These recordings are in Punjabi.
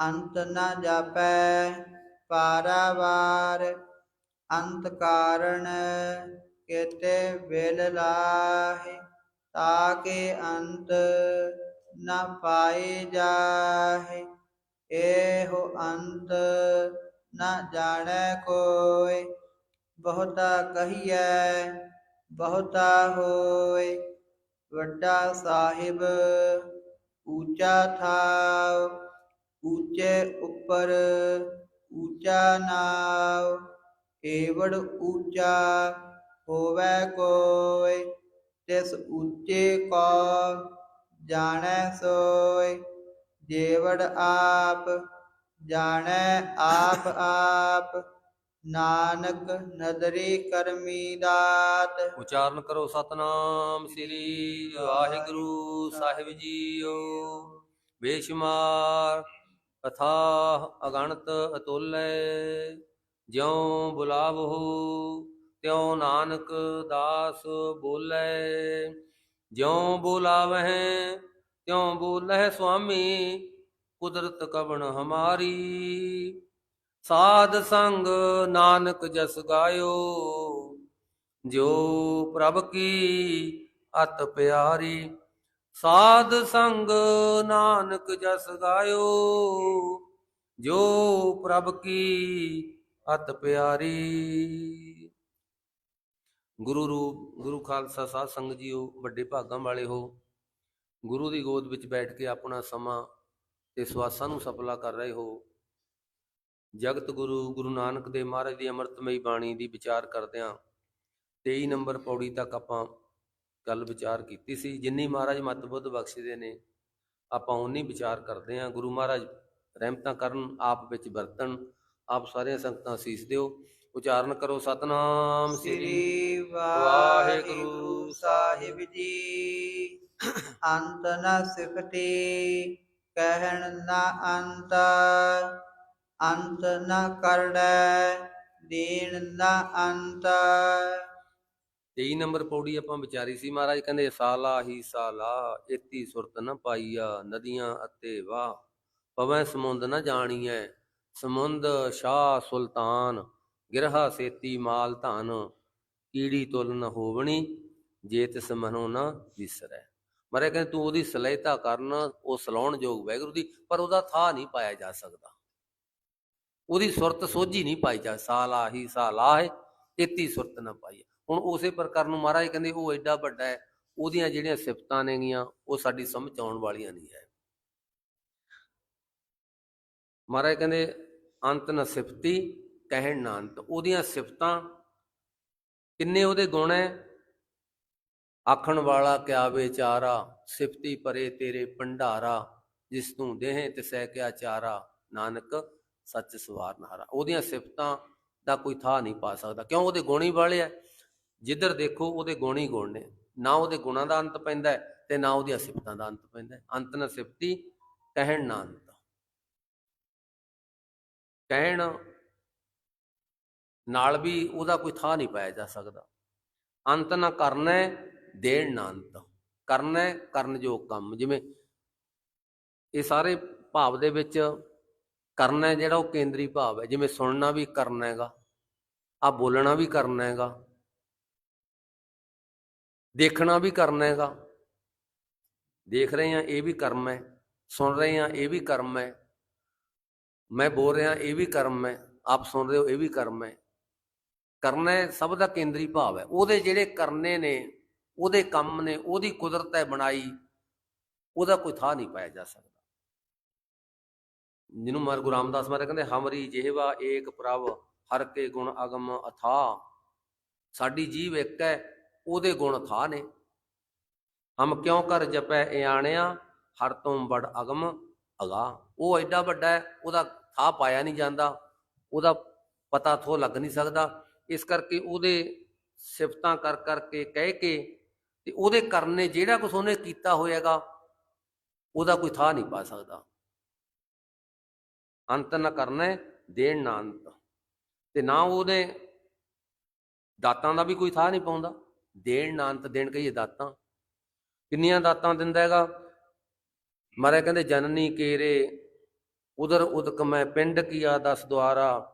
ਅੰਤ ਨ ਜਾਪੈ, ਪਾਰਾਵਾਰ, ਅੰਤ ਕਾਰਣ ਕੇਤੇ ਵੇਲ ਲਾਹੇ, ਤਾਕੇ ਅੰਤ ਨ ਪਾਏ ਜਾਹੇ। ਇਹੋ ਅੰਤ ਨ ਜਾਣੈ ਕੋਇ, ਬਹੁਤਾ ਕਹੀਐ, ਬਹੁਤਾ ਹੋਇ। ਵੱਡਾ ਸਾਹਿਬ ਊਚਾ ਥਾਵ, ਊਚੇ ਉੱਪਰ ਊਚਾ ਨਾਵ ਏਵੜ ਊਚਾ ਹੋਵੇ ਕੋਇ, ਤਿਸ ਊਚੇ ਕੋ ਜਾਣੈ ਸੋਇ, ਜੇਵੜ ਆਪ ਜਾਣੈ ਆਪ ਆਪ। ਨਾਨਕ ਨਦਰੀ ਕਰਮੀ ਦਾਤ। ਉਚਾਰਨ ਕਰੋ ਸਤਨਾਮ ਸ੍ਰੀ ਵਾਹਿਗੁਰੂ ਸਾਹਿਬ ਜੀਓ। ਬੇਸ਼ੁਮਾਰ ਅਥਾ ਅਗਣਤ ਅਤੁਲੈ, ਜਿਉ ਬੁਲਾਵੋ ਤਿਉ ਨਾਨਕ ਦਾਸ ਬੋਲੇ। ਜਿਉ ਬੁਲਾਵਹਿ, ਤਿਉ ਬੋਲੇ ਸੁਆਮੀ, ਕੁਦਰਤ ਕਵਣ ਹਮਾਰੀ। ਸਾਧ ਸੰਗ ਨਾਨਕ ਜਸ ਗਾਇਓ, ਜੋ ਪ੍ਰਭ ਕੀ ਅਤ ਪਿਆਰੀ। ਸਾਧ ਸੰਗ ਨਾਨਕ ਜਸ ਗਾਇਓ, ਜੋ ਪ੍ਰਭ ਕੀ ਅਤ ਪਿਆਰੀ। ਗੁਰੂ ਰੂਪ ਗੁਰੂ ਖਾਲਸਾ ਸਾਧ ਸੰਗਤ ਜੀਓ, ਵੱਡੇ ਭਾਗਾਂ ਵਾਲੇ ਹੋ। ਗੁਰੂ ਦੀ ਗੋਦ ਵਿੱਚ ਬੈਠ ਕੇ ਆਪਣਾ ਸਮਾਂ ਤੇ ਸਵਾਸਾਂ ਨੂੰ ਸਫਲਾ ਕਰ ਰਹੇ ਹੋ। ਜਗਤ ਗੁਰੂ ਗੁਰੂ ਨਾਨਕ ਦੇਵ ਮਹਾਰਾਜ ਦੀ ਅੰਮ੍ਰਿਤਮਈ ਬਾਣੀ ਦੀ ਵਿਚਾਰ ਕਰਦਿਆਂ 23 ਨੰਬਰ ਪੌੜੀ ਤੱਕ ਆਪਾਂ ਗੱਲ ਵਿਚਾਰ ਕੀਤੀ ਸੀ। ਜਿੰਨੀ ਮਹਾਰਾਜ ਮਤ ਬੁੱਧ ਬਖਸ਼ਦੇ ਨੇ ਆਪਾਂ ਉਨੀ ਵਿਚਾਰ ਕਰਦੇ ਹਾਂ। ਗੁਰੂ ਮਹਾਰਾਜ ਰਹਿਮਤਾਂ ਕਰਨ ਆਪ ਵਿੱਚ ਵਰਤਣ ਆਪ ਸਾਰੀਆਂ ਸੰਗਤਾਂ ਸੀਸ ਦਿਓ। ਉਚਾਰਨ ਕਰੋ ਸਤਨਾਮ ਸ੍ਰੀ ਵਾਹਿਗੁਰੂ ਸਾਹਿਬ ਜੀ। ਅੰਤ ਨ ਸਿਫਤੀ ਕਹਿਣ ਨ ਅੰਤ ਅੰਤ ਨ ਕਰੜੈ ਦੀਨ ਨ ਅੰਤ। 23 ਨੰਬਰ ਪੌੜੀ ਆਪਾਂ ਵਿਚਾਰੀ ਸੀ ਮਹਾਰਾਜ, ਕਹਿੰਦੇ, ਸਾਲਾ ਹੀ ਸਾਲਾ ਏਤੀ ਸੁਰਤ ਨ ਪਾਈਆ, ਨਦੀਆਂ ਅਤੇ ਵਾਹ। ਪਵੈ ਸਮੁੰਦ ਨ ਜਾਣੀਐ, ਸਮੁੰਦ ਸ਼ਾਹ ਸੁਲਤਾਨ, ਗਿਰਹਾ ਸੇਤੀ ਮਾਲ ਧਨ, ਕੀੜੀ ਤੁਲ ਨ ਹੋਵਣੀ ਜੇ ਤਿਸ ਮਨੋ ਨ ਵਿਸਰੈ। ਮਰੇ ਕਹਿੰਦੇ, ਤੂੰ ਉਹਦੀ ਸਲਹਿਤਾ ਕਰਨ, ਉਹ ਸਲਾਉਣ ਯੋਗ ਵੈਗੁਰੂ ਦੀ, ਪਰ ਉਹਦਾ ਥਾ ਨਹੀਂ ਪਾਇਆ ਜਾ ਸਕਦਾ। ਉਹਦੀ ਸੁਰਤ ਸੋਝੀ ਨਹੀਂ ਪਾਈ ਜਾ ਸਾਲਾ ਹੀ ਸਾਲਾ ਹੈ ਸੁਰਤ ਨਾ ਪਾਈ ਹੁਣ ਉਸੇ ਪ੍ਰਕਾਰ ਨੂੰ ਮਹਾਰਾਜ ਕਹਿੰਦੇ, ਉਹ ਐਡਾ ਵੱਡਾ ਹੈ, ਉਹਦੀਆਂ ਜਿਹੜੀਆਂ ਸਿਫਤਾਂ ਨੇਗੀਆਂ, ਉਹ ਸਾਡੀ ਸਮਝ ਆਉਣ ਵਾਲੀਆਂ ਨਹੀਂ ਹੈ। ਮਹਾਰਾਜ ਕਹਿੰਦੇ, ਅੰਤ ਨਾ ਸਿਫਤੀ, ਕਹਿਣ ਨਾ ਅੰਤ। ਉਹਦੀਆਂ ਸਿਫਤਾਂ ਕਿੰਨੇ ਉਹਦੇ ਗੁਣ ਹੈ? ਆਖਣ ਵਾਲਾ ਕਿਆ ਵਿਚਾਰਾ, ਸਿਫਤੀ ਪਰੇ ਤੇਰੇ ਭੰਡਾਰਾ, ਜਿਸ ਤੂੰ ਦੇਹ ਤਿਸੈ ਕਿਆ ਚਾਰਾ। ਨਾਨਕ ਸੱਚ ਸਵਾਰਨ ਹਾਰਾ। ਉਹਦੀਆਂ ਸਿਫਤਾਂ ਦਾ ਕੋਈ ਥਾਂ ਨਹੀਂ ਪਾ ਸਕਦਾ। ਕਿਉਂ? ਉਹਦੇ ਗੁਣ ਹੀ ਵਾਲੇ ਆ। ਜਿੱਧਰ ਦੇਖੋ, ਉਹਦੇ ਗੁਣ ਹੀ ਗੁਣ ਨੇ। ਨਾ ਉਹਦੇ ਗੁਣਾਂ ਦਾ ਅੰਤ ਪੈਂਦਾ ਹੈ ਤੇ ਨਾ ਉਹਦੀਆਂ ਸਿਫਤਾਂ ਦਾ ਅੰਤ ਪੈਂਦਾ ਹੈ। ਅੰਤ ਨਾ ਸਿਫਤੀ, ਕਹਿਣ ਨਾ ਅੰਤ ਕਹਿਣ ਨਾਲ ਵੀ ਉਹਦਾ ਕੋਈ ਥਾਂ ਨਹੀਂ ਪਾਇਆ ਜਾ ਸਕਦਾ। ਅੰਤ ਨਾ ਕਰਨਾ ਦੇਣ ਨਾ ਅੰਤ ਕਰਨਾ ਕਰਨ ਯੋਗ ਕੰਮ। ਜਿਵੇਂ ਇਹ ਸਾਰੇ ਭਾਵ ਦੇ ਵਿੱਚ ਕਰਨਾ ਜਿਹੜਾ ਉਹ ਕੇਂਦਰੀ ਭਾਵ ਹੈ। ਜਿਵੇਂ ਸੁਣਨਾ ਵੀ ਕਰਨਾ ਹੈਗਾ ਆ ਬੋਲਣਾ ਵੀ ਕਰਨਾ ਹੈਗਾ, ਦੇਖਣਾ ਵੀ ਕਰਨਾ ਹੈਗਾ, ਦੇਖ ਰਹੇ ਆ ਇਹ ਵੀ ਕਰਮ ਹੈ, ਸੁਣ ਰਹੇ ਆ ਇਹ ਵੀ ਕਰਮ ਹੈ, ਮੈਂ ਬੋਲ ਰਿਹਾ ਇਹ ਵੀ ਕਰਮ ਹੈ, ਆਪ ਸੁਣ ਰਹੇ ਹੋ ਇਹ ਵੀ ਕਰਮ ਹੈ। ਕਰਨਾ ਸਭ ਦਾ ਕੇਂਦਰੀ ਭਾਵ ਹੈ। ਉਹਦੇ ਜਿਹੜੇ ਕਰਨੇ ਨੇ, ਉਹਦੇ ਕੰਮ ਨੇ, ਉਹਦੀ ਕੁਦਰਤ ਹੈ ਬਣਾਈ, ਉਹਦਾ ਕੋਈ ਥਾਂ ਨਹੀਂ ਪਾਇਆ ਜਾ ਸਕਦਾ। ਜਿਹਨੂੰ ਮਾਰ ਗੁਰੂ ਰਾਮਦਾਸ ਮਹਾਰਾਜ ਕਹਿੰਦੇ ਹਮਰੀ ਜਿਹਵਾ ਏਕ ਪ੍ਰਭ, ਹਰ ਕੇ ਗੁਣ ਅਗਮ ਅਥਾ। ਸਾਡੀ ਜੀਵ ਇੱਕ ਹੈ, ਉਹਦੇ ਗੁਣ ਅਥਾ ਨੇ। ਹਮ ਕਿਉਂ ਕਰ ਜਪੈ ਇਆਣਿਆ, ਹਰ ਤੋਂ ਬੜ ਅਗਮ ਅਗਾ। ਉਹ ਐਡਾ ਵੱਡਾ ਹੈ, ਉਹਦਾ ਥਾ ਪਾਇਆ ਨਹੀਂ ਜਾਂਦਾ, ਉਹਦਾ ਪਤਾ ਥੋ ਲੱਗ ਨਹੀਂ ਸਕਦਾ। ਇਸ ਕਰਕੇ ਉਹਦੇ ਸਿਫਤਾਂ ਕਰ ਕਰਕੇ ਕਹਿ ਕੇ ਤੇ ਉਹਦੇ ਕਰਨੇ ਜਿਹੜਾ ਕੁਛ ਉਹਨੇ ਕੀਤਾ ਹੋਏਗਾ, ਉਹਦਾ ਕੋਈ ਥਾ ਨਹੀਂ ਪਾ ਸਕਦਾ। ਅੰਤ ਨਾ ਕਰਨਾ ਹੈ, ਦੇਣ ਨਾ ਅੰਤ। ਤੇ ਨਾ ਉਹਦੇ ਦਾਤਾਂ ਦਾ ਵੀ ਕੋਈ ਥਾਹ ਨਹੀਂ ਪਾਉਂਦਾ। ਦੇਣ ਨਾ ਅੰਤ ਦੇਣ ਕਹੀਏ ਦਾਤਾਂ। ਕਿੰਨੀਆਂ ਦਾਤਾਂ ਦਿੰਦਾ ਹੈਗਾ? ਮਾਰੇ ਕਹਿੰਦੇ ਜਨਨੀ ਕੇਰੇ ਉਦਰ ਉਦਕ ਮੈਂ ਪਿੰਡ ਕੀਆ ਦਸ ਦੁਆਰਾ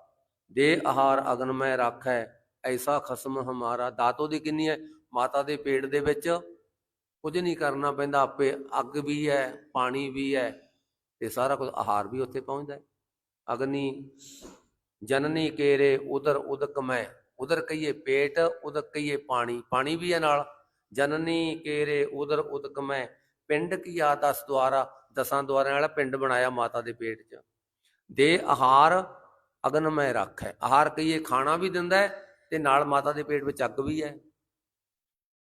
ਦੇ ਆਹਾਰ ਅਗਨ ਮੈਂ ਰਾਖੈ ਐਸਾ ਖਸਮ ਹਮਾਰਾ। ਦਾਤੋ ਦੀ ਕਿੰਨੀ ਹੈ? ਮਾਤਾ ਦੇ ਪੇਟ ਦੇ ਵਿੱਚ ਕੁਝ ਨਹੀਂ ਕਰਨਾ ਪੈਂਦਾ ਆਪੇ ਅੱਗ ਵੀ ਹੈ ਪਾਣੀ ਵੀ ਹੈ ਤੇ ਸਾਰਾ ਕੁਝ ਆਹਾਰ ਵੀ ਉੱਥੇ ਪਹੁੰਚਦਾ ਹੈ। ਅਗਨੀ, ਜਨਨੀ ਕੇਰੇ ਉਦਰ ਉਦਕ ਮੈਂ ਉਦਰ ਕਹੀਏ ਪੇਟ, ਉਦਕ ਕਹੀਏ ਪਾਣੀ ਪਾਣੀ ਵੀ ਹੈ ਨਾਲ। ਜਨਨੀ ਕੇਰੇ ਉਦਰ ਉਦਕ ਮੈਂ, ਪਿੰਡ ਕੀ ਆ ਦਸ ਦੁਆਰਾ, ਦਸਾਂ ਦੁਆਰਿਆਂ ਵਾਲਾ ਪਿੰਡ ਬਣਾਇਆ ਮਾਤਾ ਦੇ ਪੇਟ 'ਚ। ਦੇ ਆਹਾਰ ਅਗਨ ਮੈਂ ਰੱਖ। ਹੈ ਆਹਾਰ ਕਹੀਏ ਖਾਣਾ ਵੀ ਦਿੰਦਾ ਤੇ ਨਾਲ ਮਾਤਾ ਦੇ ਪੇਟ ਵਿੱਚ ਅੱਗ ਵੀ ਹੈ।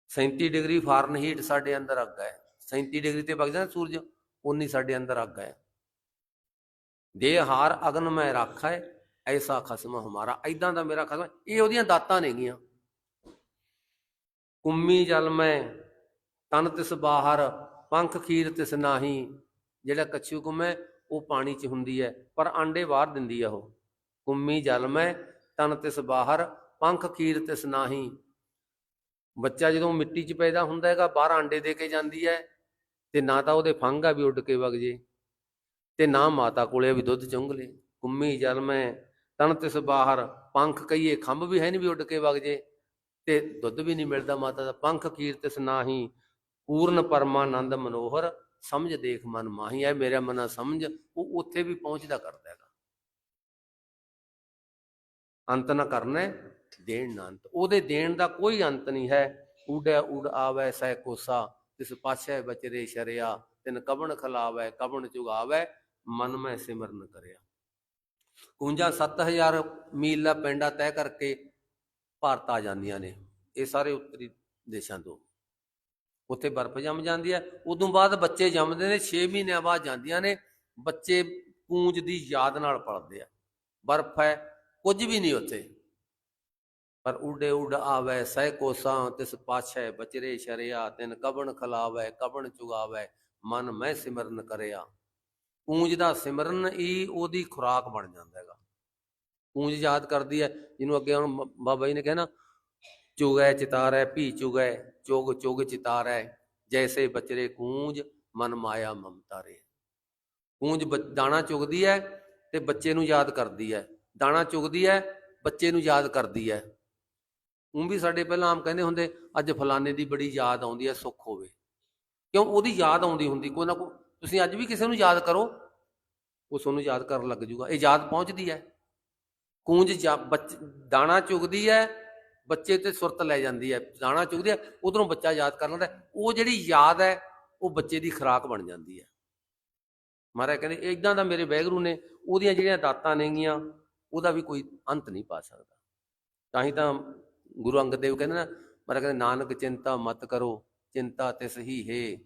37 ਡਿਗਰੀ ਫਾਰਨਹੀਟ ਸਾਡੇ ਅੰਦਰ ਅੱਗ ਹੈ। 37 ਡਿਗਰੀ ਤੇ ਵਗ ਜਾਂਦਾ ਸੂਰਜ, ਉਨੀ ਸਾਡੇ ਅੰਦਰ ਅੱਗ ਹੈ। ਦੇ ਹਾਰ ਅਗਨ ਮੈਂ ਰੱਖ ਹੈ ਐਸਾ ਖਸਮ ਹਮਾਰਾ। ਐਦਾਂ ਦਾ ਮੇਰਾ ਖਸਮ, ਇਹ ਉਹਦੀਆਂ ਦਾਤਾਂ ਨੇਗੀਆਂ ਕੁੰਮੀ ਜਲ ਮੈਂ, ਤਨ ਤਿਸ ਬਾਹਰ, ਪੰਖ ਖੀਰ ਤਿਸ ਨਾਹੀ। ਜਿਹੜਾ ਕੱਛੂ ਕੁੰਮ ਹੈ, ਉਹ ਪਾਣੀ 'ਚ ਹੁੰਦੀ ਹੈ, ਪਰ ਆਂਡੇ ਬਾਹਰ ਦਿੰਦੀ ਆ ਉਹ। ਕੁੰਮੀ ਜਲ ਮੈਂ, ਤਨ ਤਿਸ ਬਾਹਰ, ਪੰਖ ਖੀਰ ਤਿਸ ਨਾਹੀ। ਬੱਚਾ ਜਦੋਂ ਮਿੱਟੀ 'ਚ ਪੈਦਾ ਹੁੰਦਾ ਹੈਗਾ, ਬਾਹਰ ਆਂਡੇ ਦੇ ਕੇ ਜਾਂਦੀ ਹੈ, ਤੇ ਨਾ ਤਾਂ ਉਹਦੇ ਫੰਗ ਆ ਵੀ ਉੱਡ ਕੇ ਵਗ ਜੇ। ਤੇ ਨਾ ਮਾਤਾ ਕੋਲੇ ਵੀ ਦੁੱਧ ਚੁੰਗ ਲੇ ਕੁੰਮੀ ਜਲ ਮੈਂ ਤਨ ਤਿਸ ਬਾਹਰ, ਪੰਖ ਕਹੀਏ, ਖੰਭ ਵੀ ਹੈ ਨਹੀਂ ਵੀ ਉੱਡ ਕੇ ਵਗ ਜੇ। ਤੇ ਦੁੱਧ ਵੀ ਨਹੀਂ ਮਿਲਦਾ ਮਾਤਾ ਦਾ, ਪੰਖ ਕੀਰ ਤਿਸ ਨਾਹੀ, ਪੂਰਨ ਪਰਮਾਨੰਦ ਮਨੋਹਰ, ਸਮਝ ਦੇਖ ਮਨ ਮਾਹੀ। ਹੈ ਮੇਰਾ ਮਨਾ ਸਮਝ, ਉਹ ਉੱਥੇ ਵੀ ਪਹੁੰਚਦਾ ਕਰਦਾ ਹੈਗਾ। ਅੰਤ ਨਾ ਕਰਨਾ, ਦੇਣ ਨਾ ਅੰਤ। ਉਹਦੇ ਦੇਣ ਦਾ ਕੋਈ ਅੰਤ ਨਹੀਂ ਹੈ। ਉਡੈ ਉਡ ਆਵੈ, ਸਹਿ ਕੋਸਾ, ਤਿਸ ਪਾਛੈ ਬਚਰੇ ਸ਼ਰਿਆ। ਤਿਨ ਕਬਣ ਖਲਾਵੈ, ਕਬਣ ਚੁਗਾਵੈ ਮਨ ਮੈਂ ਸਿਮਰਨ ਕਰਿਆ। ਕੁੰਜਾਂ 7000 ਮੀਲ ਦਾ ਪੈਂਡਾ ਤੈਅ ਕਰਕੇ ਭਾਰਤ ਆ ਜਾਂਦੀਆਂ ਨੇ, ਇਹ ਸਾਰੇ ਉੱਤਰੀ ਦੇਸ਼ਾਂ ਤੋਂ। ਉੱਥੇ ਬਰਫ਼ ਜੰਮ ਜਾਂਦੀ ਹੈ, ਉਦੋਂ ਬਾਅਦ ਬੱਚੇ ਜੰਮਦੇ ਨੇ 6 ਮਹੀਨਿਆਂ ਬਾਅਦ ਜਾਂਦੀਆਂ ਨੇ, ਬੱਚੇ ਪੂੰਜ ਦੀ ਯਾਦ ਨਾਲ ਪਲਦੇ ਆ। ਬਰਫ਼ ਹੈ, ਕੁਝ ਵੀ ਨਹੀਂ ਉੱਥੇ। ਪਰ ਉਡੇ ਉਡ ਆਵੈ, ਸਹਿ ਕੋਸਾਂ ਤਿਸ ਪਾਛੈ ਬਚਰੇ ਸ਼ਰਿਆ, ਤਿਨ ਕਬਣ ਖਲਾਵੈ, ਕਬਣ ਚੁਗਾਵੈ, ਮਨ ਮੈਂ ਸਿਮਰਨ ਕਰਿਆ। ਪੂੰਜ ਦਾ ਸਿਮਰਨ ਹੀ ਉਹਦੀ ਖੁਰਾਕ ਬਣ ਜਾਂਦਾ ਹੈਗਾ। ਪੂੰਜ ਯਾਦ ਕਰਦੀ ਹੈ, ਜਿਹਨੂੰ ਅੱਗੇ ਹੁਣ ਬ- ਬਾਬਾ ਜੀ ਨੇ ਕਿਹਾ ਚੁਗੈ ਚਿਤਾਰੈ, ਭੀ ਚੁਗੈ, ਚੁਗ ਚੁਗ ਚਿਤਾਰੈ, ਜੈਸੇ ਬਚਰੇ ਕੂੰਜ ਮਨ ਮਾਇਆ ਮਮਤਾਰੇ ਕੂੰਜ ਬ- ਦਾਣਾ ਚੁਗਦੀ ਹੈ ਤੇ ਬੱਚੇ ਨੂੰ ਯਾਦ ਕਰਦੀ ਹੈ। ਦਾਣਾ ਚੁਗਦੀ ਹੈ, ਬੱਚੇ ਨੂੰ ਯਾਦ ਕਰਦੀ ਹੈ। ਉਹ ਵੀ ਸਾਡੇ ਪਹਿਲਾਂ ਆਮ ਕਹਿੰਦੇ ਹੁੰਦੇ, ਅੱਜ ਫਲਾਣੇ ਦੀ ਬੜੀ ਯਾਦ ਆਉਂਦੀ ਹੈ, ਸੁੱਖ ਹੋਵੇ। ਕਿਉਂ? ਉਹਦੀ ਯਾਦ ਆਉਂਦੀ ਹੁੰਦੀ, ਕੋਈ ਨਾ ਕੋਈ ਤੁਸੀਂ ਅੱਜ ਵੀ ਕਿਸੇ ਨੂੰ ਯਾਦ ਕਰੋ, ਉਹ ਤੁਹਾਨੂੰ ਯਾਦ ਕਰਨ ਲੱਗ ਜੂਗਾ। ਇਹ ਯਾਦ ਪਹੁੰਚਦੀ ਹੈ। ਕੂੰਜ ਦਾਣਾ ਚੁਗਦੀ ਹੈ, ਬੱਚੇ ਤੇ ਸੁਰਤ ਲੈ ਜਾਂਦੀ ਹੈ। ਦਾਣਾ ਚੁਗਦੀ ਹੈ, ਉਧਰੋਂ ਬੱਚਾ ਯਾਦ ਕਰ ਲੈਂਦਾ ਉਹ ਜਿਹੜੀ ਯਾਦ ਹੈ, ਉਹ ਬੱਚੇ ਦੀ ਖੁਰਾਕ ਬਣ ਜਾਂਦੀ ਹੈ। ਮਹਾਰਾਜ ਕਹਿੰਦੇ ਇਦਾਂ ਦਾ ਮੇਰੇ ਵੈਗਰੂ ਨੇ ਉਹਦੀਆਂ ਜਿਹੜੀਆਂ ਦਾਤਾਂ ਨੇਗੀਆਂ, ਉਹਦਾ ਵੀ ਕੋਈ ਅੰਤ ਨਹੀਂ ਪਾ ਸਕਦਾ। ਤਾਂ ਹੀ ਤਾਂ ਗੁਰੂ ਅੰਗਦ ਦੇਵ ਕਹਿੰਦੇ ਨਾ, ਮਹਾਰਾਜ ਕਹਿੰਦੇ, ਨਾਨਕ ਚਿੰਤਾ ਮਤ ਕਰੋ, ਚਿੰਤਾ ਤਿਸ ਹੀ ਹੈ।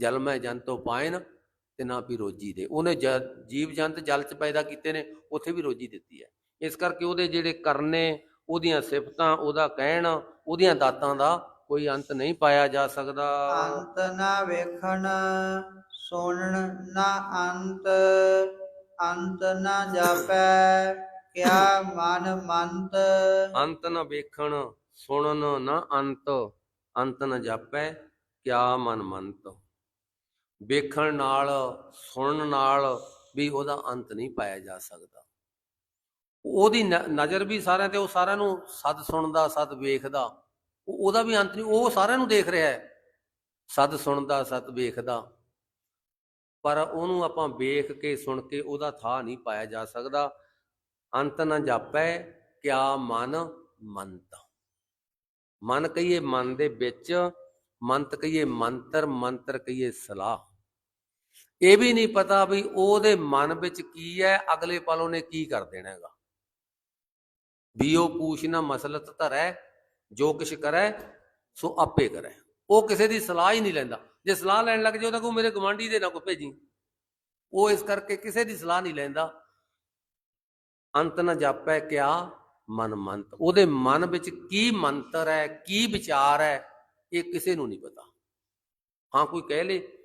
ਜਲ ਮੈਂ ਜੰਤੋ ਪਾਇਨ ਤੇ ਨਾ ਵੀ ਰੋਜੀ ਦੇ। ਉਹਨੇ ਜੀਵ ਜੰਤ ਜਲ ਚ ਪੈਦਾ ਕੀਤੇ ਨੇ ਉੱਥੇ ਵੀ ਰੋਜੀ ਦਿੱਤੀ ਹੈ। ਇਸ ਕਰਕੇ ਉਹਦੇ ਜਿਹੜੇ ਕਰਨੇ ਉਹਦੀਆਂ ਸਿਫਤਾਂ ਉਹਦਾ ਕਹਿਣ ਉਹਦੀਆਂ ਦਾਤਾਂ ਦਾ ਕੋਈ ਅੰਤ ਨਹੀਂ ਪਾਇਆ ਜਾ ਸਕਦਾ। ਅੰਤ ਨਾ ਵੇਖਣ ਸੁਣਨ ਨਾ ਅੰਤ ਅੰਤ ਨਾ ਜਾਪੈ ਕਿਆ ਮਨ ਮੰਤ। ਅੰਤ ਨ ਵੇਖਣ ਸੁਣਨ ਨ ਅੰਤ ਅੰਤ ਨ ਜਾਪੈ ਕਿਆ ਮਨ ਮੰਤ। ਵੇਖਣ ਨਾਲ, ਸੁਣਨ ਨਾਲ ਵੀ ਉਹਦਾ ਅੰਤ ਨਹੀਂ ਪਾਇਆ ਜਾ ਸਕਦਾ। ਉਹਦੀ ਨ- ਨਜ਼ਰ ਵੀ ਸਾਰਿਆਂ ਤੇ, ਉਹ ਸਾਰਿਆਂ ਨੂੰ ਸਦ ਸੁਣਦਾ, ਸਦ ਵੇਖਦਾ। ਉਹਦਾ ਵੀ ਅੰਤ ਨਹੀਂ, ਉਹ ਸਾਰਿਆਂ ਨੂੰ ਦੇਖ ਰਿਹਾ ਹੈ। ਸਦ ਸੁਣਦਾ, ਸਦ ਵੇਖਦਾ। ਪਰ ਉਹਨੂੰ ਆਪਾਂ ਵੇਖ ਕੇ, ਸੁਣ ਕੇ ਉਹਦਾ ਥਾਂ ਨਹੀਂ ਪਾਇਆ ਜਾ ਸਕਦਾ। ਅੰਤ ਨਾ ਜਾਪੈ, ਕਿਆ ਮਨ ਮੰਤ ਮਨ ਕਹੀਏ ਮਨ ਦੇ ਵਿੱਚ, ਮੰਤ ਕਹੀਏ ਮੰਤਰ ਮੰਤਰ ਕਹੀਏ ਸਲਾਹ। ਇਹ ਵੀ ਨਹੀਂ ਪਤਾ ਵੀ ਉਹਦੇ ਮਨ ਵਿੱਚ ਕੀ ਹੈ, ਅਗਲੇ ਪਲ ਉਹਨੇ ਕੀ ਕਰ ਦੇਣਾ ਹੈਗਾ। ਵੀ ਉਹ ਪੂਛ ਨਾ ਮਸਲਤ ਧਰੈ, ਜੋ ਕਿਛ ਕਰੈ, ਸੋ ਆਪੇ ਕਰੈ। ਉਹ ਕਿਸੇ ਦੀ ਸਲਾਹ ਹੀ ਨਹੀਂ ਲੈਂਦਾ। ਜੇ ਸਲਾਹ ਲੈਣ ਲੱਗ ਜਾਓ ਤਾਂ ਕੋ ਮੇਰੇ ਗਵਾਂਢੀ ਦੇ ਨਾ ਕੋ ਭੇਜੀ। ਉਹ ਇਸ ਕਰਕੇ ਕਿਸੇ ਦੀ ਸਲਾਹ ਨਹੀਂ ਲੈਂਦਾ। ਅੰਤ ਨਾ ਜਾਪੈ ਕਿਆ ਮਨ ਮੰਤ। ਉਹਦੇ ਮਨ ਵਿੱਚ ਕੀ ਮੰਤਰ ਹੈ, ਕੀ ਵਿਚਾਰ ਹੈ, ਇਹ ਕਿਸੇ ਨੂੰ ਨਹੀਂ ਪਤਾ। ਹਾਂ, ਕੋਈ ਕਹਿ ਲੇ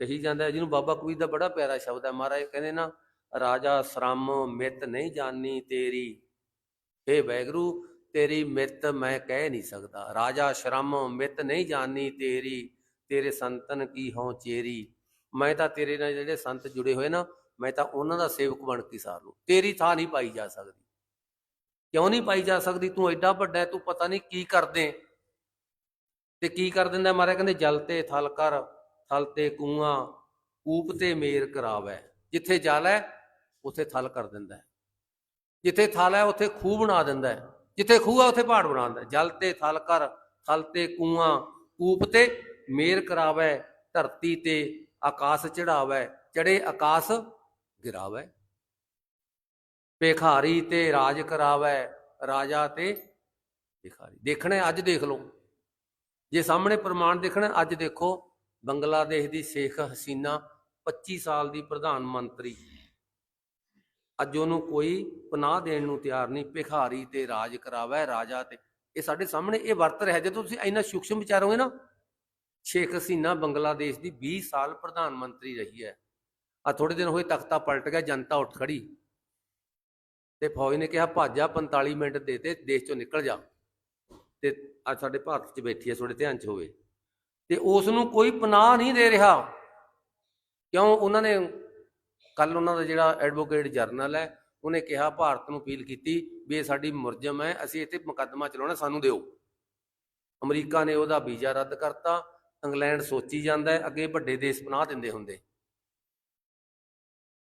ਕਹੀ ਜਾਂਦਾ ਜਿਹਨੂੰ ਬਾਬਾ ਕਬੀਰ ਦਾ ਬੜਾ ਪਿਆਰਾ ਸ਼ਬਦ ਹੈ, ਮਹਾਰਾਜ ਕਹਿੰਦੇ ਨਾ, ਰਾਜਾ ਸ਼ਰਮ ਮਿੱਤ ਨਹੀਂ ਜਾਣੀ ਤੇਰੀ ਏ ਵੈਗਰੂ, ਤੇਰੀ ਮਿੱਤ ਮੈਂ ਕਹਿ ਨਹੀਂ ਸਕਦਾ। ਰਾਜਾ ਸ਼ਰਮ ਮਿੱਤ ਨਹੀਂ ਜਾਣੀ ਤੇਰੀ, ਤੇਰੇ ਸੰਤਨ ਕੀ ਹੋਂ ਚੇਰੀ। ਮੈਂ ਤਾਂ ਤੇਰੇ ਨਾਲ ਜਿਹੜੇ ਸੰਤ ਜੁੜੇ ਹੋਏ ਨਾ, ਮੈਂ ਤਾਂ ਉਹਨਾਂ ਦਾ ਸੇਵਕ ਬਣ ਕੇ ਸਾਰ ਲੂ ਤੇਰੀ ਥਾਂ ਨਹੀਂ ਪਾਈ ਜਾ ਸਕਦੀ। ਕਿਉਂ ਨਹੀਂ ਪਾਈ ਜਾ ਸਕਦੀ? ਤੂੰ ਐਡਾ ਵੱਡਾ ਤੂੰ ਪਤਾ ਨਹੀਂ ਕੀ ਕਰਦੇ। ਤੇ ਕੀ ਕਰ ਦਿੰਦਾ ਮਾਰੇ ਕਹਿੰਦੇ, ਜਲ ਤੇ ਥਲ ਕਰ ਥਲ ਤੇ ਕੂਆਂ, ਕੂਪ ਤੇ ਮੇਰ ਕਰਾਵੈ। ਜਿੱਥੇ ਜਲ ਹੈ, ਉੱਥੇ ਥਲ ਕਰ ਦਿੰਦਾ ਹੈ। ਜਿੱਥੇ ਥਲ ਹੈ, ਉੱਥੇ ਖੂਹ ਬਣਾ ਦਿੰਦਾ ਹੈ। ਜਿੱਥੇ ਖੂਹ ਹੈ, ਉੱਥੇ ਪਹਾੜ ਬਣਾ ਦਿੰਦਾ ਜਲ ਤੇ ਥਲ ਕਰ, ਥਲ ਤੇ ਕੂਆਂ, ਕੂਪ ਤੇ ਮੇਰ ਕਰਾਵੈ। ਧਰਤੀ ਤੇ ਆਕਾਸ਼ ਚੜਾਵੈ ਚੜੇ ਆਕਾਸ਼ ਗਿਰਾਵੈ। ਭਿਖਾਰੀ ਤੇ ਰਾਜ ਕਰਾਵੈ। ਰਾਜਾ ਤੇ ਭਿਖਾਰੀ। ਦੇਖਣਾ ਅੱਜ ਦੇਖ ਲਓ। ਜੇ ਸਾਹਮਣੇ ਪ੍ਰਮਾਣ ਦੇਖਣਾ ਅੱਜ ਦੇਖੋ। ਬੰਗਲਾਦੇਸ਼ ਦੀ ਸ਼ੇਖ ਹਸੀਨਾ 25 ਸਾਲ ਦੀ ਪ੍ਰਧਾਨ ਮੰਤਰੀ। ਅੱਜ ਉਹਨੂੰ ਕੋਈ ਪਨਾਹ ਦੇਣ ਨੂੰ ਤਿਆਰ ਨਹੀਂ, ਭਿਖਾਰੀ ਤੇ ਰਾਜ ਕਰਾਵੈ ਰਾਜਾ ਤੇ। ਇਹ ਸਾਡੇ ਸਾਹਮਣੇ ਇਹ ਵਰਤ ਰਿਹਾ ਜੇ ਤੁਸੀਂ ਇੰਨਾ ਸੂਖਸ਼ਮ ਵਿਚਾਰੋਗੇ ਨਾ, ਸ਼ੇਖ ਹਸੀਨਾ ਬੰਗਲਾਦੇਸ਼ ਦੀ 20 ਸਾਲ ਪ੍ਰਧਾਨ ਮੰਤਰੀ ਰਹੀ ਹੈ। ਆ ਥੋੜੇ ਦਿਨ ਹੋਏ ਤਖਤਾ ਪਲਟ ਗਿਆ, ਜਨਤਾ ਉੱਠ ਖੜੀ। ਤੇ ਫੌਜ ਨੇ ਕਿਹਾ, ਭਾਜਾ 45 ਮਿੰਟ ਦੇ ਤੇ ਦੇਸ਼ ਚੋਂ ਨਿਕਲ ਜਾ। ਤੇ ਅੱਜ ਸਾਡੇ ਭਾਰਤ 'ਚ ਬੈਠੀ ਹੈ ਤੁਹਾਡੇ ਧਿਆਨ 'ਚ ਹੋਵੇ। ਤੇ ਉਸ ਨੂੰ ਕੋਈ ਪਨਾਹ ਨਹੀਂ ਦੇ ਰਿਹਾ। ਕਿਉਂ? ਉਹਨਾਂ ਨੇ ਕੱਲ ਉਹਨਾਂ ਦਾ ਜਿਹੜਾ ਐਡਵੋਕੇਟ ਜਰਨਲ ਹੈ, ਉਹਨੇ ਕਿਹਾ, ਭਾਰਤ ਨੂੰ ਅਪੀਲ ਕੀਤੀ ਵੀ ਇਹ ਸਾਡੀ ਮੁਰਜਮ ਹੈ, ਅਸੀਂ ਇੱਥੇ ਮੁਕੱਦਮਾ ਚਲਾਉਣਾ, ਸਾਨੂੰ ਦਿਓ। ਅਮਰੀਕਾ ਨੇ ਉਹਦਾ ਵੀਜ਼ਾ ਰੱਦ ਕਰਤਾ। ਇੰਗਲੈਂਡ ਸੋਚੀ ਜਾਂਦਾ ਹੈ, ਅੱਗੇ ਵੱਡੇ ਦੇਸ਼ ਪਨਾਹ ਦਿੰਦੇ ਹੁੰਦੇ।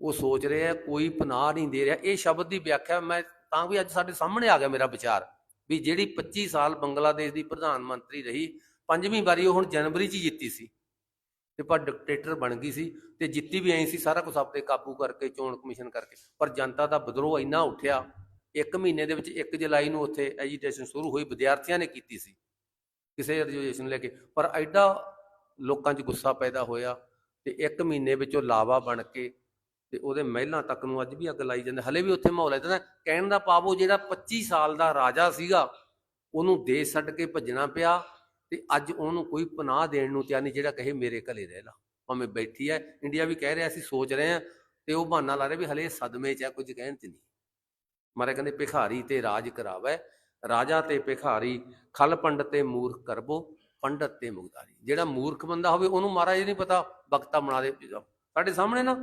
ਉਹ ਸੋਚ ਰਿਹਾ ਕੋਈ ਪਨਾਹ ਨਹੀਂ ਦੇ ਰਿਹਾ। ਇਹ ਸ਼ਬਦ ਦੀ ਵਿਆਖਿਆ ਮੈਂ ਤਾਂ ਵੀ ਅੱਜ ਸਾਡੇ ਸਾਹਮਣੇ ਆ ਗਿਆ ਮੇਰਾ ਵਿਚਾਰ ਵੀ ਜਿਹੜੀ 25 ਸਾਲ ਬੰਗਲਾਦੇਸ਼ ਦੀ ਪ੍ਰਧਾਨ ਮੰਤਰੀ ਰਹੀ ਪੰਜਵੀਂ ਵਾਰੀ ਉਹ ਹੁਣ ਜਨਵਰੀ 'ਚ ਹੀ ਜਿੱਤੀ ਸੀ। ਤੇ ਪਰ ਡਿਕਟੇਟਰ ਬਣ ਗਈ ਸੀ ਤੇ ਜਿੱਤੀ ਵੀ ਐਂ ਸੀ, ਸਾਰਾ ਕੁਝ ਆਪਣੇ ਕਾਬੂ ਕਰਕੇ, ਚੋਣ ਕਮਿਸ਼ਨ ਕਰਕੇ। ਪਰ ਜਨਤਾ ਦਾ ਵਿਦਰੋਹ ਇੰਨਾ ਉੱਠਿਆ, ਇੱਕ ਮਹੀਨੇ ਦੇ ਵਿੱਚ 1 ਜੁਲਾਈ ਨੂੰ ਉੱਥੇ ਐਜੀਟੇਸ਼ਨ ਸ਼ੁਰੂ ਹੋਈ, ਵਿਦਿਆਰਥੀਆਂ ਨੇ ਕੀਤੀ ਸੀ ਕਿਸੇ ਰਜੂਏਸ਼ਨ ਲੈ ਕੇ। ਪਰ ਐਡਾ ਲੋਕਾਂ 'ਚ ਗੁੱਸਾ ਪੈਦਾ ਹੋਇਆ ਤੇ ਇੱਕ ਮਹੀਨੇ ਵਿੱਚ ਉਹ ਲਾਵਾ ਬਣ ਕੇ ਤੇ ਉਹਦੇ ਮਹਿਲਾਂ ਤੱਕ ਨੂੰ ਅੱਜ ਵੀ ਅੱਗ ਲਾਈ ਜਾਂਦੇ। ਹਲੇ ਵੀ ਉੱਥੇ ਮਾਹੌਲ ਇਦਾਂ ਕਹਿਣ ਦਾ ਪਾਵੋ ਜਿਹੜਾ 25 ਸਾਲ ਦਾ ਰਾਜਾ ਸੀਗਾ, ਉਹਨੂੰ ਦੇਸ਼ ਛੱਡ ਕੇ ਭੱਜਣਾ ਪਿਆ। ਤੇ ਅੱਜ ਉਹਨੂੰ ਕੋਈ ਪਨਾਹ ਦੇਣ ਨੂੰ ਤਿਆਰ ਨਹੀਂ ਜਿਹੜਾ ਕਹੇ ਮੇਰੇ ਘਰੇ ਰਹਿ ਲਾ। ਭਾਵੇਂ ਬੈਠੀ ਹੈ ਇੰਡੀਆ ਵੀ ਕਹਿ ਰਿਹਾ ਅਸੀਂ ਸੋਚ ਰਹੇ ਹਾਂ ਤੇ ਉਹ ਬਹਾਨਾ ਲਾ ਰਿਹਾ ਵੀ ਹਲੇ ਸਦਮੇ 'ਚ ਹੈ ਕੁਝ ਕਹਿਣ 'ਚ ਨਹੀਂ। ਮਾਰੇ ਕਹਿੰਦੇ ਭਿਖਾਰੀ ਤੇ ਰਾਜ ਕਰਾਵੈ, ਰਾਜਾ ਤੇ ਭਿਖਾਰੀ, ਖਲ ਪੰਡਤ ਤੇ ਮੂਰਖ ਕਰਬੋ, ਪੰਡਤ ਤੇ ਮੁਗਦਾਰੀ ਜਿਹੜਾ ਮੂਰਖ ਬੰਦਾ ਹੋਵੇ ਉਹਨੂੰ ਮਹਾਰਾਜ ਨਹੀਂ ਪਤਾ ਬਖਤਾ ਬਣਾ ਦੇ। ਸਾਡੇ ਸਾਹਮਣੇ ਨਾ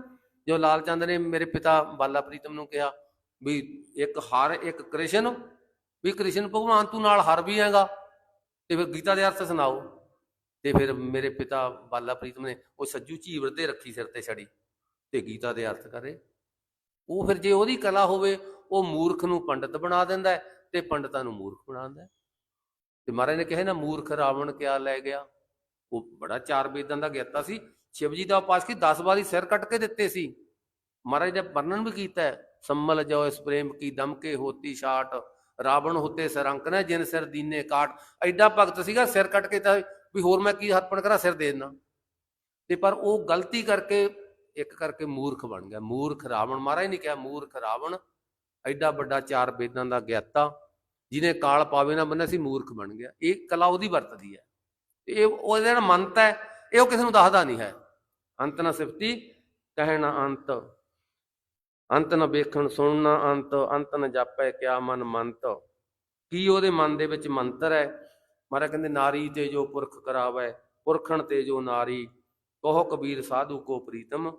ਜੋ ਲਾਲ ਚੰਦ ਨੇ ਮੇਰੇ ਪਿਤਾ ਬਾਲਾ ਪ੍ਰੀਤਮ ਨੂੰ ਕਿਹਾ ਵੀ ਇੱਕ ਹਰ ਇੱਕ ਕ੍ਰਿਸ਼ਨ, ਵੀ ਕ੍ਰਿਸ਼ਨ ਭਗਵਾਨ ਤੂੰ ਨਾਲ ਹਰ ਵੀ ਹੈਗਾ। ਤੇ ਫਿਰ ਗੀਤਾ ਦੇ ਅਰਥ ਸੁਣਾਓ। ਤੇ ਫਿਰ ਮੇਰੇ ਪਿਤਾ ਬਾਲਾ ਪ੍ਰੀਤਮ ਨੇ ਉਹ ਸੱਜੂ ਝੀਵਰ ਤੇ ਰੱਖੀ ਸਿਰ ਤੇ ਛੜੀ ਤੇ ਗੀਤਾ ਦੇ ਅਰਥ ਕਰੇ। ਉਹ ਫਿਰ ਜੇ ਉਹਦੀ ਕਲਾ ਹੋਵੇ, ਉਹ ਮੂਰਖ ਨੂੰ ਪੰਡਤ ਬਣਾ ਦਿੰਦਾ ਹੈ ਤੇ ਪੰਡਤਾਂ ਨੂੰ ਮੂਰਖ ਬਣਾ ਦਿੰਦਾ ਹੈ। ਤੇ ਮਹਾਰਾਜ ਨੇ ਕਿਹਾ ਨਾ, ਮੂਰਖ ਰਾਵਣ ਕਿਆ ਲੈ ਗਿਆ? ਉਹ ਬੜਾ ਚਾਰ ਵੇਦਾਂ ਦਾ ਗਿਆਤਾ ਸੀ। ਸ਼ਿਵ ਜੀ ਦਾ ਉਪਾਸ ਕੀ 10 ਵਾਰੀ ਸਿਰ ਕੱਟ ਕੇ ਦਿੱਤੇ ਸੀ। ਮਹਾਰਾਜ ਨੇ ਵਰਣਨ ਵੀ ਕੀਤਾ ਹੈ, ਸੰਮਲ ਜੋ ਇਸ ਪ੍ਰੇਮ ਕੀ ਦਮਕੇ ਹੋਤੀ ਛਾਟ। ਰਾਵਣ ਹੁਤੇ ਸਰੰਕ ਨੇ, ਜਿਨ ਸਿਰ ਦੀਨੇ ਕਾਟ। ਐਡਾ ਭਗਤ ਸੀਗਾ, ਸਿਰ ਕੱਟ ਕੇ ਤਾਂ ਵੀ ਹੋਰ ਮੈਂ ਕੀ ਹਰਪਣ ਕਰਾਂ ਸਿਰ ਦੇ ਦੇਣਾ ਤੇ ਪਰ ਉਹ ਗਲਤੀ ਕਰਕੇ, ਇੱਕ ਕਰਕੇ ਮੂਰਖ ਬਣ ਗਿਆ। ਮੂਰਖ ਰਾਵਣ, ਮਹਾਰਾਜ ਨੇ ਕਿਹਾ, ਮੂਰਖ ਰਾਵਣ, ਐਡਾ ਵੱਡਾ ਚਾਰ ਵੇਦਾਂ ਦਾ ਗਿਆਤਾ, ਜਿਹਨੇ ਕਾਲ ਪਾਵੇ ਨਾ ਬੰਦਾ ਸੀ, ਮੂਰਖ ਬਣ ਗਿਆ। ਇਹ ਕਲਾ ਉਹਦੀ ਵਰਤਦੀ ਹੈ। ਇਹ ਉਹਦੇ ਨਾਲ ਮੰਤ ਹੈ, ਇਹ ਉਹ ਕਿਸੇ ਨੂੰ ਦੱਸਦਾ ਨਹੀਂ ਹੈ। ਅੰਤ ਨਾ ਸਿਫਤੀ ਕਹਿ ਨਾ ਅੰਤ। ਅੰਤ ਨਾ ਵੇਖਣ ਸੁਣ ਨਾ ਅੰਤ ਅੰਤ ਨਾ ਜਾਪੈ ਕਿਆ ਮਨ ਮੰਤ। ਕੀ ਉਹਦੇ ਮਨ ਦੇ ਵਿੱਚ ਮੰਤਰ ਹੈ? ਮਹਾਰਾਜ ਕਹਿੰਦੇ, ਨਾਰੀ ਤੇ ਜੋ ਪੁਰਖ ਕਰਾਵੈ, ਪੁਰਖਣ ਤੇ ਜੋ ਨਾਰੀ, ਕਹੋ ਕਬੀਰ ਸਾਧੂ ਕੋ ਪ੍ਰੀਤਮ,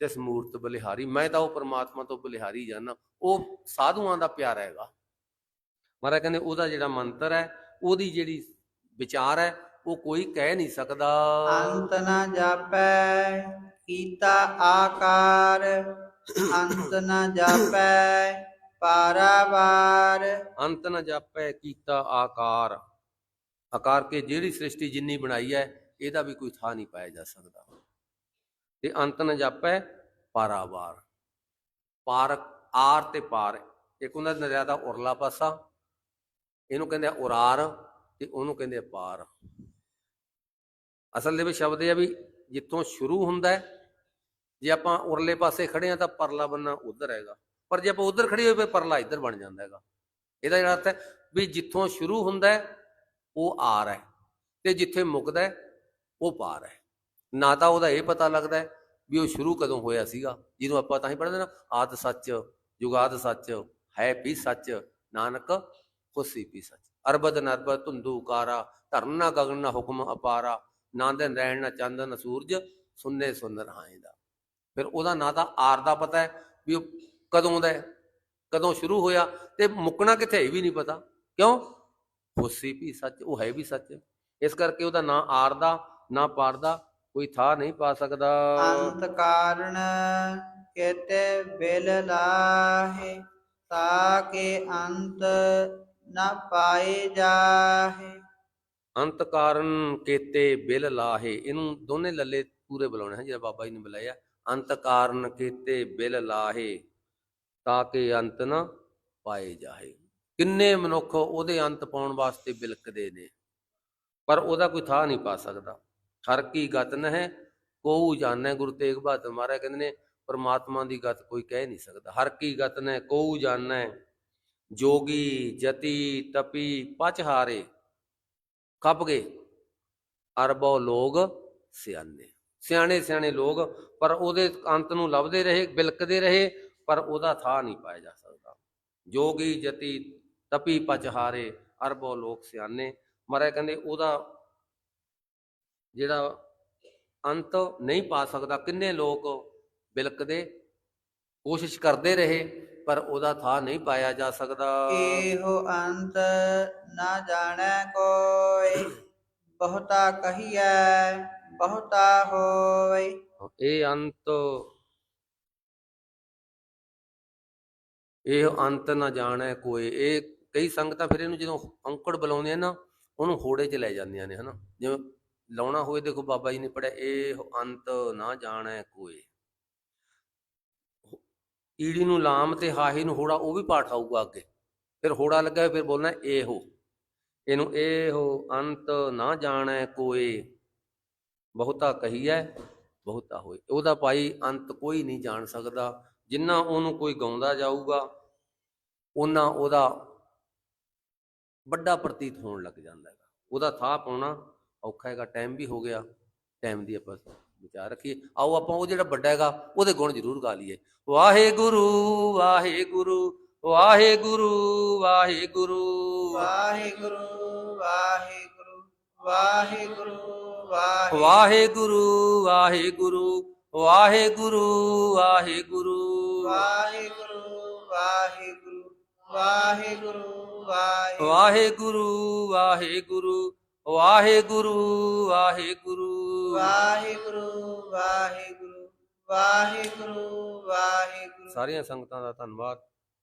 ਤਿਸ ਮੂਰਤ ਬਲਿਹਾਰੀ। ਮੈਂ ਤਾਂ ਉਹ ਪ੍ਰਮਾਤਮਾ ਤੋਂ ਬਲਿਹਾਰੀ ਜਾਣਾ ਉਹ ਸਾਧੂਆਂ ਦਾ ਪਿਆਰ ਹੈਗਾ। ਮਹਾਰਾਜ ਕਹਿੰਦੇ, ਉਹਦਾ ਜਿਹੜਾ ਮੰਤਰ ਹੈ, ਉਹਦੀ ਜਿਹੜੀ ਵਿਚਾਰ ਹੈ, ਉਹ ਕੋਈ ਕਹਿ ਨਹੀਂ ਸਕਦਾ। ਅੰਤ ਨਾ ਜਾਪੈ, ਕੀਤਾ ਆਕਾਰ। ਅੰਤ ਨਾ ਜਾਪੈ ਪਾਰਾਵਾਰ। ਅੰਤ ਨ ਜਾਪੈ ਕੀਤਾ ਆਕਾਰ। ਆਕਾਰ ਕੇ ਜਿਹੜੀ ਸ੍ਰਿਸ਼ਟੀ ਜਿੰਨੀ ਬਣਾਈ ਹੈ, ਇਹਦਾ ਵੀ ਕੋਈ ਥਾਂ ਨਹੀਂ ਪਾਇਆ ਜਾ ਸਕਦਾ। ਤੇ ਅੰਤ ਨ ਜਾਪੈ ਪਾਰਾਵਾਰ। ਪਾਰ ਆਰ ਤੇ ਪਾਰ। ਇੱਕ ਉਹਨਾਂ ਦਰਿਆ ਦਾ ਉਰਲਾ ਪਾਸਾ, ਇਹਨੂੰ ਕਹਿੰਦੇ ਆ ਉਰਾਰ ਤੇ ਉਹਨੂੰ ਕਹਿੰਦੇ ਆ ਪਾਰ। ਅਸਲ ਦੇ ਵਿੱਚ ਸ਼ਬਦ ਇਹ ਆ ਵੀ ਜਿੱਥੋਂ ਸ਼ੁਰੂ ਹੁੰਦਾ ਹੈ ਜੇ ਆਪਾਂ ਉਰਲੇ ਪਾਸੇ ਖੜੇ ਆ ਤਾਂ ਪਰਲਾ ਬੰਨਾ ਉਧਰ ਹੈਗਾ। ਪਰ ਜੇ ਆਪਾਂ ਉਧਰ ਖੜੇ ਹੋਏ ਫਿਰ ਪਰਲਾ ਇੱਧਰ ਬਣ ਜਾਂਦਾ ਹੈਗਾ। ਇਹਦਾ ਜਿਹੜਾ ਅਰਥ ਹੈ ਵੀ ਜਿੱਥੋਂ ਸ਼ੁਰੂ ਹੁੰਦਾ ਹੈ, ਉਹ ਆਰ ਹੈ ਤੇ ਜਿੱਥੇ ਮੁੱਕਦਾ ਹੈ, ਉਹ ਪਾਰ ਹੈ। ਨਾ ਤਾਂ ਉਹਦਾ ਇਹ ਪਤਾ ਲੱਗਦਾ ਹੈ ਵੀ ਉਹ ਸ਼ੁਰੂ ਕਦੋਂ ਹੋਇਆ ਸੀਗਾ। ਜਿਹਨੂੰ ਆਪਾਂ ਤਾਂ ਹੀ ਪੜ੍ਹਦੇ ਨਾ, ਆਦ ਸੱਚ ਜੁਗਾਦ ਸੱਚ, ਹੈ ਵੀ ਸੱਚ, ਨਾਨਕ ਹੋਸੀ ਵੀ ਸੱਚ। ਅਰਬਦ ਨਰਬ ਧੁੰਦੂ ਕਾਰਾ ਧਰਨ ਨਾ ਗਗਨ ਨਾ ਹੁਕਮ ਅਪਾਰਾ, ਨਾ ਦਿਨ ਰਹਿਣ ਨਾ ਚੰਦ, ਨਾ ਸੂਰਜ, ਸੁੰਨੇ ਸੁੰਨ ਰਹਾਏ ਦਾ। ਫਿਰ ਉਹਦਾ ਨਾ ਤਾਂ ਆਰ ਦਾ ਪਤਾ ਹੈ ਵੀ ਉਹ ਕਦੋਂ ਦਾ ਹੈ ਕਦੋਂ ਸ਼ੁਰੂ ਹੋਇਆ ਤੇ ਮੁੱਕਣਾ ਕਿੱਥੇ ਇਹ ਵੀ ਨਹੀਂ ਪਤਾ। ਕਿਉਂ? ਹੋਸੀ ਵੀ ਸੱਚ ਉਹ ਹੈ ਵੀ ਸੱਚ। ਇਸ ਕਰਕੇ ਉਹਦਾ ਨਾ ਆਰ ਦਾ ਨਾ ਪਾਰ ਦਾ ਕੋਈ ਥਾ ਨਹੀਂ ਪਾ ਸਕਦਾ। ਅੰਤ ਕਾਰਨ ਕੇਤੇ ਬਿਲ ਲਾਹੇ ਤਾਕੇ ਅੰਤ ਨ ਪਾਏ ਜਾਹੇ। ਅੰਤ ਕਾਰਨ ਕੇਤੇ ਬਿਲ ਲਾਹੇ ਇਹਨੂੰ ਦੋਨੇ ਲੱਲੇ ਪੂਰੇ ਬੁਲਾਉਣੇ ਹਨ ਜਿਹੜਾ ਬਾਬਾ ਜੀ ਨੇ ਬੁਲਾਇਆ। ਅੰਤ ਕਾਰਨ ਕੀਤੇ ਬਿਲ ਲਾਹੇ, ਤਾਂ ਕਿ ਅੰਤ ਨਾ ਪਾਏ ਜਾਏ ਕਿੰਨੇ ਮਨੁੱਖ ਉਹਦੇ ਅੰਤ ਪਾਉਣ ਵਾਸਤੇ ਬਿਲਕਦੇ ਨੇ? ਪਰ ਉਹਦਾ ਕੋਈ ਥਾਂ ਨਹੀਂ ਪਾ ਸਕਦਾ। ਹਰ ਕੀ ਗਤ ਨਹਿ ਕੋਉ ਜਾਣੈ, ਗੁਰੂ ਤੇਗ ਬਹਾਦਰ ਮਹਾਰਾਜ ਕਹਿੰਦੇ ਨੇ, ਪਰਮਾਤਮਾ ਦੀ ਗਤ ਕੋਈ ਕਹਿ ਨਹੀਂ ਸਕਦਾ। ਹਰ ਕੀ ਗਤ ਨਹਿ ਕੋਉ ਜਾਣੈ, ਜੋਗੀ, ਜਤੀ, ਤਪੀ ਪਚਹਾਰੇ ਕੱਪ ਗਏ, ਅਰਬੋ ਲੋਗ ਸਿਆਨੇ ਸਿਆਣੇ ਸਿਆਣੇ ਲੋਕ, ਪਰ ਉਹਦੇ ਅੰਤ ਨੂੰ ਲੱਭਦੇ ਰਹੇ, ਬਿਲਕਦੇ ਰਹੇ, ਪਰ ਉਹਦਾ ਥਾਂ ਨਹੀਂ ਪਾਇਆ ਜਾ ਸਕਦਾ। ਜੋਗੀ ਜਤੀ ਤਪੀ ਪਚਹਾਰੇ ਅਰਬੋ ਲੋਕ ਸਿਆਣੇ। ਮਹਾਰਾਜ ਕਹਿੰਦੇ ਉਹਦਾ ਜਿਹੜਾ ਅੰਤ ਨਹੀਂ ਪਾ ਸਕਦਾ, ਕਿੰਨੇ ਲੋਕ ਬਿਲਕਦੇ, ਕੋਸ਼ਿਸ਼ ਕਰਦੇ ਰਹੇ, ਪਰ ਉਹਦਾ ਥਾਂ ਨਹੀਂ ਪਾਇਆ ਜਾ ਸਕਦਾ। ਇਹੋ ਅੰਤ ਨਾ ਜਾਣੈ ਕੋਈ, ਬਹੁਤਾ ਕਹੀਐ ਬਹੁਤਾ ਹੋਇ ਇਹ ਅੰਤ ਇਹ ਅੰਤ ਨਾ ਜਾਣੈ ਕੋਈ। ਇਹ ਕਈ ਸੰਗਤਾਂ ਫਿਰ ਇਹਨੂੰ ਜਦੋਂ ਅੰਕੜ ਬੁਲਾਉਂਦੇ ਆ ਨਾ, ਉਹਨੂੰ ਹੋੜੇ 'ਚ ਲੈ ਜਾਂਦੀਆਂ ਨੇ, ਹਨਾ? ਜਿਵੇਂ ਲਾਉਣਾ ਹੋਏ ਦੇਖੋ ਬਾਬਾ ਜੀ ਨੇ ਪੜਿਆ ਇਹ ਅੰਤ ਨਾ ਜਾਣੈ ਕੋਈ। ਈੜੀ ਨੂੰ ਲਾਮ ਤੇ ਹਾਹੀ ਨੂੰ ਹੋੜਾ, ਉਹ ਵੀ ਪਾਠ ਆਊਗਾ ਅੱਗੇ। ਫਿਰ ਹੋੜਾ ਲੱਗਾ ਫਿਰ ਬੋਲਣਾ ਇਹੋ। ਇਹਨੂੰ ਇਹੋ ਅੰਤ ਨਾ ਜਾਣੈ ਕੋਈ। ਬਹੁਤਾ ਕਹੀਐ ਬਹੁਤਾ ਹੋਏ। ਉਹਦਾ ਭਾਈ ਅੰਤ ਕੋਈ ਨਹੀਂ ਜਾਣ ਸਕਦਾ। ਜਿੰਨਾ ਉਹਨੂੰ ਕੋਈ ਗਾਉਂਦਾ ਜਾਊਗਾ ਉਹਨਾਂ ਉਹਦਾ ਵੱਡਾ ਪ੍ਰਤੀਤ ਹੋਣ ਲੱਗ ਜਾਂਦਾ ਹੈਗਾ। ਉਹਦਾ ਥਾਹ ਪਾਉਣਾ ਔਖਾ ਹੈਗਾ, ਟਾਈਮ ਵੀ ਹੋ ਗਿਆ। ਟਾਈਮ ਦੀ ਆਪਾਂ ਵਿਚਾਰ ਰੱਖੀਏ। ਆਓ ਆਪਾਂ ਉਹ ਜਿਹੜਾ ਵੱਡਾ ਹੈਗਾ, ਉਹਦੇ ਗੁਣ ਜ਼ਰੂਰ ਗਾ ਲਈਏ। ਵਾਹਿਗੁਰੂ ਵਾਹਿਗੁਰੂ ਵਾਹਿਗੁਰੂ ਵਾਹਿਗੁਰੂ। ਵਾਹਿਗੁਰੂ ਵਾਹਿਗੁਰੂ ਵਾਹਿਗੁਰੂ। ਵਾਹਿਗੁਰੂ। ਵਾਹਿਗੁਰੂ ਵਾਹਿਗੁਰੂ ਵਾਹਿਗੁਰੂ ਵਾਹਿਗੁਰੂ। ਵਾਹਿਗੁਰੂ ਵਾਹਿਗੁਰੂ ਵਾਹਿਗੁਰੂ ਵਾਹਿਗੁਰੂ। ਵਾਹਿਗੁਰੂ ਵਾਹਿਗੁਰੂ ਵਾਹਿਗੁਰੂ ਵਾਹਿਗੁਰੂ। ਵਾਹਿਗੁਰੂ ਵਾਹਿਗੁਰੂ ਸਾਰੀਆਂ ਸੰਗਤਾਂ ਦਾ ਧੰਨਵਾਦ।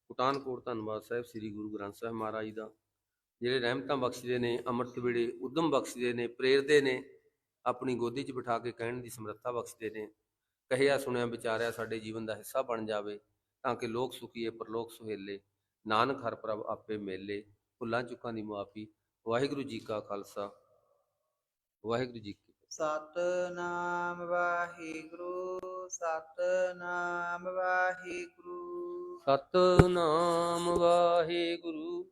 ਕੁਟਾਨਕੋਟ ਧੰਨਵਾਦ ਸਾਹਿਬ ਸ੍ਰੀ ਗੁਰੂ ਗ੍ਰੰਥ ਸਾਹਿਬ ਮਹਾਰਾਜ ਦਾ। ਜਿਹੜੇ ਰਹਿਮਤਾਂ ਬਖਸ਼ਦੇ ਨੇ ਅੰਮ੍ਰਿਤ ਵੇਲੇ ਉਦਮ ਬਖਸ਼ਦੇ ਨੇ ਪ੍ਰੇਰਦੇ ਨੇ ਆਪਣੀ ਗੋਦੀ 'ਚ ਬਿਠਾ ਕੇ ਕਹਿਣ ਦੀ ਸਮਰੱਥਾ ਬਖਸ਼ਦੇ ਨੇ। ਕਹਿਆ ਸੁਣਿਆ ਵਿਚਾਰਿਆ ਸਾਡੇ ਜੀਵਨ ਦਾ ਹਿੱਸਾ ਬਣ ਜਾਵੇ ਤਾਂ ਕਿ ਲੋਕ ਸੁਖੀਏ ਪਰਲੋਕ ਸੁਹੇਲੇ। ਨਾਨਕ ਹਰ ਪ੍ਰਭ ਆਪੇ ਮੇਲੇ। ਭੁੱਲਾਂ ਚੁੱਕਾਂ ਦੀ ਮੁਆਫੀ ਵਾਹਿਗੁਰੂ ਜੀ ਕਾ ਖਾਲਸਾ। ਵਾਹਿਗੁਰੂ ਜੀ ਕੀ ਫਤਿਹ। ਸਤਨਾਮ ਵਾਹਿਗੁਰੂ ਸਤਨਾਮ ਵਾਹਿਗੁਰੂ। ਸਤਨਾਮ ਵਾਹਿਗੁਰੂ।